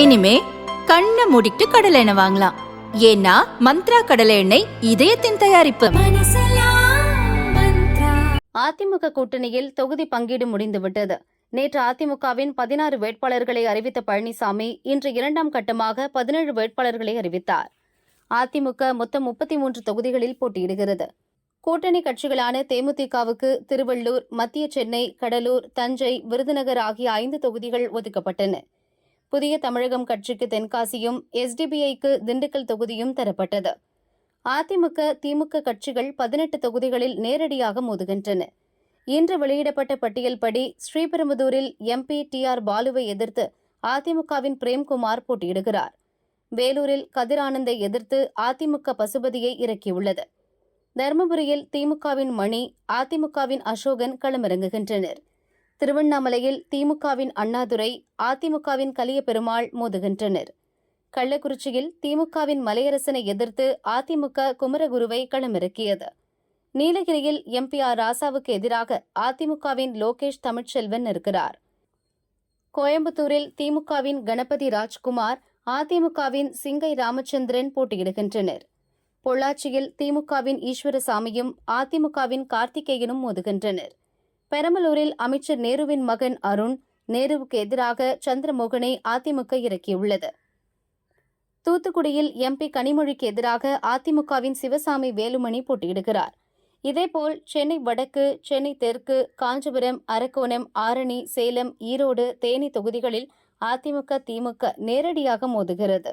இனிமே கண்ணை மூடிட்டு கடலை எண்ணெய் வாங்கலாம். ஏன்னா மந்த்ரா கடலை எண்ணெய் இதயத்தின் தயாரிப்பு. அதிமுக கூட்டணியில் தொகுதி பங்கீடு முடிந்துவிட்டது நேற்று அதிமுகவின் பதினாறு வேட்பாளர்களை அறிவித்த பழனிசாமி இன்று இரண்டாம் கட்டமாக பதினேழு வேட்பாளர்களை அறிவித்தார். அதிமுக மொத்தம் முப்பத்தி மூன்று தொகுதிகளில் போட்டியிடுகிறது. கூட்டணி கட்சிகளான தேமுதிகவுக்கு திருவள்ளூர் மத்திய சென்னை கடலூர் தஞ்சை விருதுநகர் ஆகிய ஐந்து தொகுதிகள் ஒதுக்கப்பட்டன. புதிய தமிழகம் கட்சிக்கு தென்காசியும் எஸ்டிபிஐக்கு திண்டுக்கல் தொகுதியும் தரப்பட்டது. அதிமுக திமுக கட்சிகள் பதினெட்டு தொகுதிகளில் நேரடியாக மோதுகின்றன. இன்று வெளியிடப்பட்ட பட்டியல்படி ஸ்ரீபெரும்புதூரில் எம்பி டி ஆர் பாலுவை எதிர்த்து அதிமுகவின் பிரேம்குமார் போட்டியிடுகிறார். வேலூரில் கதிர் ஆனந்தை எதிர்த்து அதிமுக பசுபதியை இறக்கியுள்ளது. தருமபுரியில் திமுகவின் மணி அதிமுகவின் அசோகன் களமிறங்குகின்றனர். திருவண்ணாமலையில் திமுகவின் அண்ணாதுரை அதிமுகவின் கலிய பெருமாள் மோதுகின்றனர். கள்ளக்குறிச்சியில் திமுகவின் மலையரசனை எதிர்த்து அதிமுக குமரகுருவை களமிறக்கியது. நீலகிரியில் எம்பி ஆர். ராசாவுக்கு எதிராக அதிமுகவின் லோகேஷ் தமிழ்ச்செல்வன் இருக்கிறார் கோயம்புத்தூரில் திமுகவின் கணபதி ராஜ்குமார் அதிமுகவின் சிங்கை ராமச்சந்திரன் போட்டியிடுகின்றனர். பொள்ளாச்சியில் திமுகவின் ஈஸ்வரசாமியும் அதிமுகவின் கார்த்திகேயனும் மோதுகின்றனர். பெரம்பலூரில் அமைச்சர் நேருவின் மகன் அருண் நேருவுக்கு எதிராக சந்திரமோகனை அதிமுக இறக்கியுள்ளது. தூத்துக்குடியில் எம்பி கனிமொழிக்கு எதிராக அதிமுகவின் சிவசாமி வேலுமணி போட்டியிடுகிறார். இதேபோல் சென்னை வடக்கு சென்னை தெற்கு காஞ்சிபுரம் அரக்கோணம் ஆரணி சேலம் ஈரோடு தேனி தொகுதிகளில் அதிமுக திமுக நேரடியாக மோதுகிறது.